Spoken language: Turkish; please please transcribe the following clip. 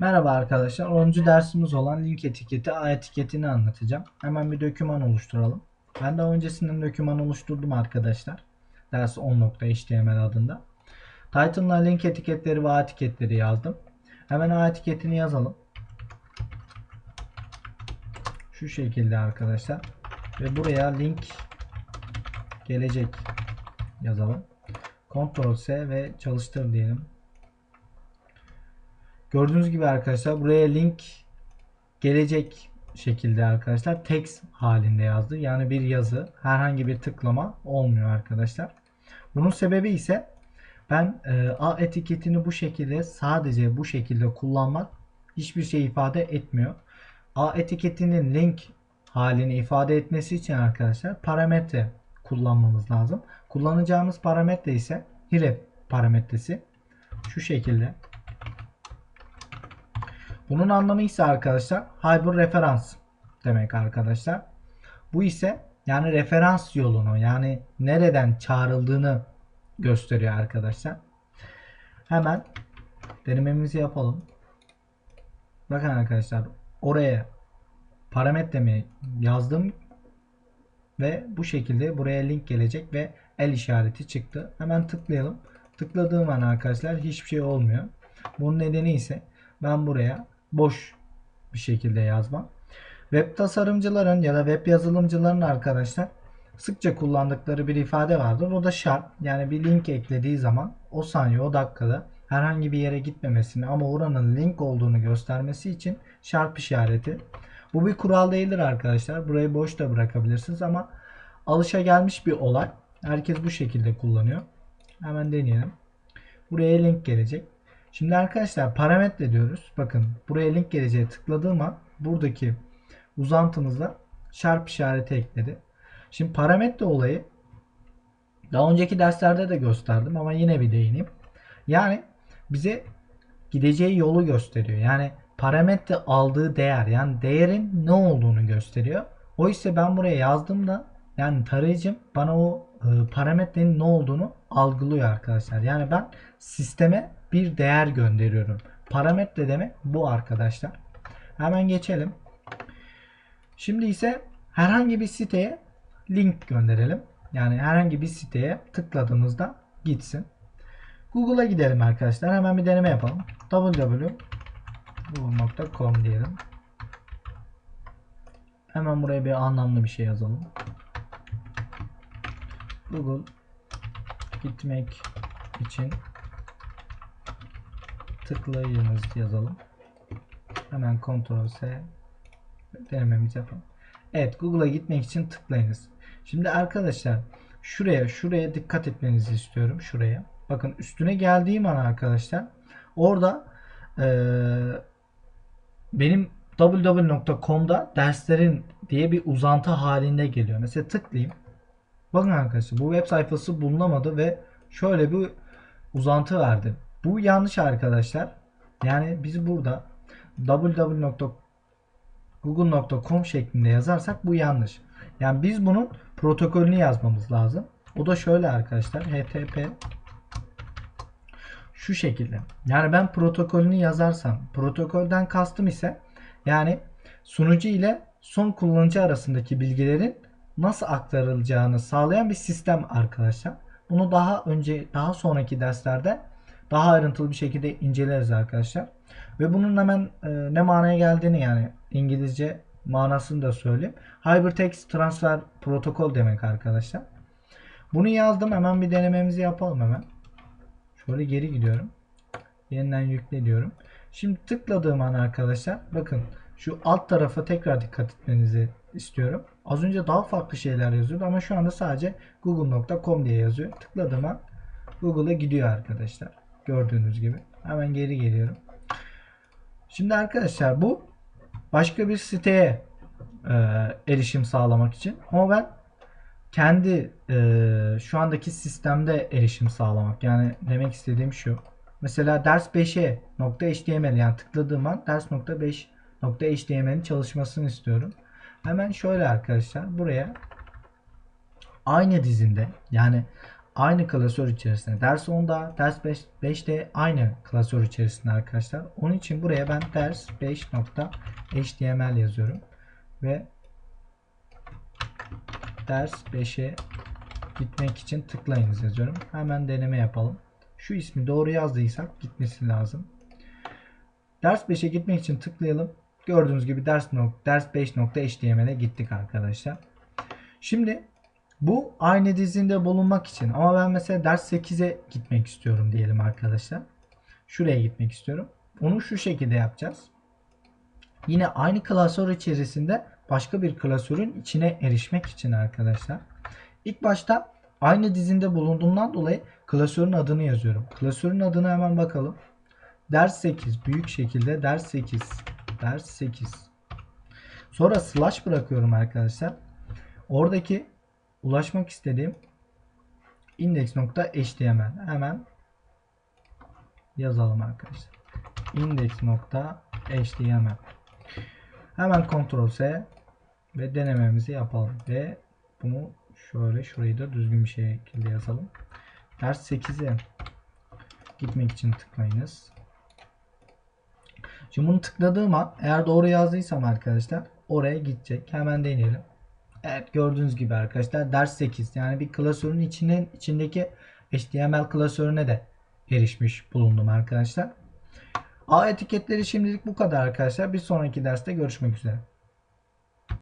Merhaba arkadaşlar. 10. dersimiz olan link etiketi A etiketini anlatacağım. Hemen bir doküman oluşturalım. Ben daha öncesinden doküman oluşturdum arkadaşlar. Ders 10.html adında. Title'la link etiketleri ve A etiketleri yazdım. Hemen A etiketini yazalım. Şu şekilde arkadaşlar. Ve buraya link gelecek yazalım. Ctrl S ve çalıştır diyelim. Gördüğünüz gibi arkadaşlar buraya link gelecek şekilde arkadaşlar text halinde yazdı. Yani bir yazı herhangi bir tıklama olmuyor arkadaşlar. Bunun sebebi ise ben e, A etiketini bu şekilde sadece bu şekilde kullanmak hiçbir şey ifade etmiyor. A etiketinin link halini ifade etmesi için arkadaşlar parametre kullanmamız lazım. Kullanacağımız parametre ise href parametresi. Şu şekilde bunun anlamı ise arkadaşlar hyper referans demek arkadaşlar. Bu ise yani referans yolunu yani nereden çağrıldığını gösteriyor arkadaşlar. Hemen denememizi yapalım. Bakın arkadaşlar oraya parametremi yazdım ve bu şekilde buraya link gelecek ve el işareti çıktı. Hemen tıklayalım. Tıkladığım an arkadaşlar hiçbir şey olmuyor. Bunun nedeni ise ben buraya boş bir şekilde yazmam. Web tasarımcıların ya da web yazılımcıların arkadaşlar sıkça kullandıkları bir ifade vardır. O da şart. Yani bir link eklediği zaman o saniye o dakikada herhangi bir yere gitmemesini ama oranın link olduğunu göstermesi için şart işareti. Bu bir kural değildir arkadaşlar. Burayı boş da bırakabilirsiniz ama alışa gelmiş bir olay. Herkes bu şekilde kullanıyor. Hemen deneyelim. Buraya link gelecek. Şimdi arkadaşlar parametre diyoruz. Bakın buraya link geleceğe tıkladığım an buradaki uzantımızda çarp işareti ekledi. Şimdi parametre olayı daha önceki derslerde de gösterdim ama yine bir değineyim. Yani bize gideceği yolu gösteriyor. Yani parametre aldığı değer yani değerin ne olduğunu gösteriyor. O ise ben buraya yazdığımda yani tarayıcım bana o e, parametrenin ne olduğunu algılıyor arkadaşlar. Yani ben sisteme bir değer gönderiyorum. Parametre demek bu arkadaşlar. Hemen geçelim. Şimdi ise herhangi bir siteye link gönderelim. Yani herhangi bir siteye tıkladığımızda gitsin. Google'a gidelim arkadaşlar. Hemen bir deneme yapalım. www.google.com diyelim. Hemen buraya bir anlamlı bir şey yazalım. Google gitmek için tıklayınız yazalım. Hemen Ctrl S denememizi yapalım. Evet Google'a gitmek için tıklayınız. Şimdi arkadaşlar şuraya şuraya dikkat etmenizi istiyorum. Şuraya. Bakın üstüne geldiğim an arkadaşlar orada ee, benim www.com'da derslerin diye bir uzantı halinde geliyor. Mesela tıklayayım. Bakın arkadaşlar bu web sayfası bulunamadı ve şöyle bir uzantı verdi. Bu yanlış arkadaşlar. Yani biz burada www.google.com şeklinde yazarsak bu yanlış. Yani biz bunun protokolünü yazmamız lazım. O da şöyle arkadaşlar. HTTP şu şekilde. Yani ben protokolünü yazarsam protokolden kastım ise yani sunucu ile son kullanıcı arasındaki bilgilerin nasıl aktarılacağını sağlayan bir sistem arkadaşlar. Bunu daha önce daha sonraki derslerde daha ayrıntılı bir şekilde inceleriz arkadaşlar. Ve bunun hemen e, ne manaya geldiğini yani İngilizce manasını da söyleyeyim. Hypertext Transfer Protokol demek arkadaşlar. Bunu yazdım. Hemen bir denememizi yapalım hemen. Şöyle geri gidiyorum. Yeniden yükle diyorum. Şimdi tıkladığım an arkadaşlar bakın şu alt tarafa tekrar dikkat etmenizi istiyorum. Az önce daha farklı şeyler yazıyordu ama şu anda sadece google.com diye yazıyor. Tıkladığım an Google'a gidiyor arkadaşlar. Gördüğünüz gibi. Hemen geri geliyorum. Şimdi arkadaşlar bu başka bir siteye e, erişim sağlamak için. Ama ben kendi e, şu andaki sistemde erişim sağlamak. Yani demek istediğim şu. Mesela ders 5'e .html yani tıkladığım an ders.5.html'in çalışmasını istiyorum. Hemen şöyle arkadaşlar buraya aynı dizinde yani aynı klasör içerisinde. Ders 10'da, ders 5, 5'te aynı klasör içerisinde arkadaşlar. Onun için buraya ben ders 5.html yazıyorum. Ve ders 5'e gitmek için tıklayınız yazıyorum. Hemen deneme yapalım. Şu ismi doğru yazdıysak gitmesi lazım. Ders 5'e gitmek için tıklayalım. Gördüğünüz gibi ders, nok ders 5.html'e gittik arkadaşlar. Şimdi bu aynı dizinde bulunmak için ama ben mesela ders 8'e gitmek istiyorum diyelim arkadaşlar. Şuraya gitmek istiyorum. Onu şu şekilde yapacağız. Yine aynı klasör içerisinde başka bir klasörün içine erişmek için arkadaşlar. İlk başta aynı dizinde bulunduğundan dolayı klasörün adını yazıyorum. Klasörün adını hemen bakalım. Ders 8 büyük şekilde ders 8 ders 8 sonra slash bırakıyorum arkadaşlar. Oradaki ulaşmak istediğim index.html hemen yazalım arkadaşlar. index.html hemen Ctrl S ve denememizi yapalım ve bunu şöyle şurayı da düzgün bir şekilde yazalım. Ders 8'e gitmek için tıklayınız. Şimdi bunu tıkladığım an eğer doğru yazdıysam arkadaşlar oraya gidecek. Hemen deneyelim. Evet gördüğünüz gibi arkadaşlar ders 8 yani bir klasörün içinin içindeki HTML klasörüne de erişmiş bulundum arkadaşlar. A etiketleri şimdilik bu kadar arkadaşlar. Bir sonraki derste görüşmek üzere.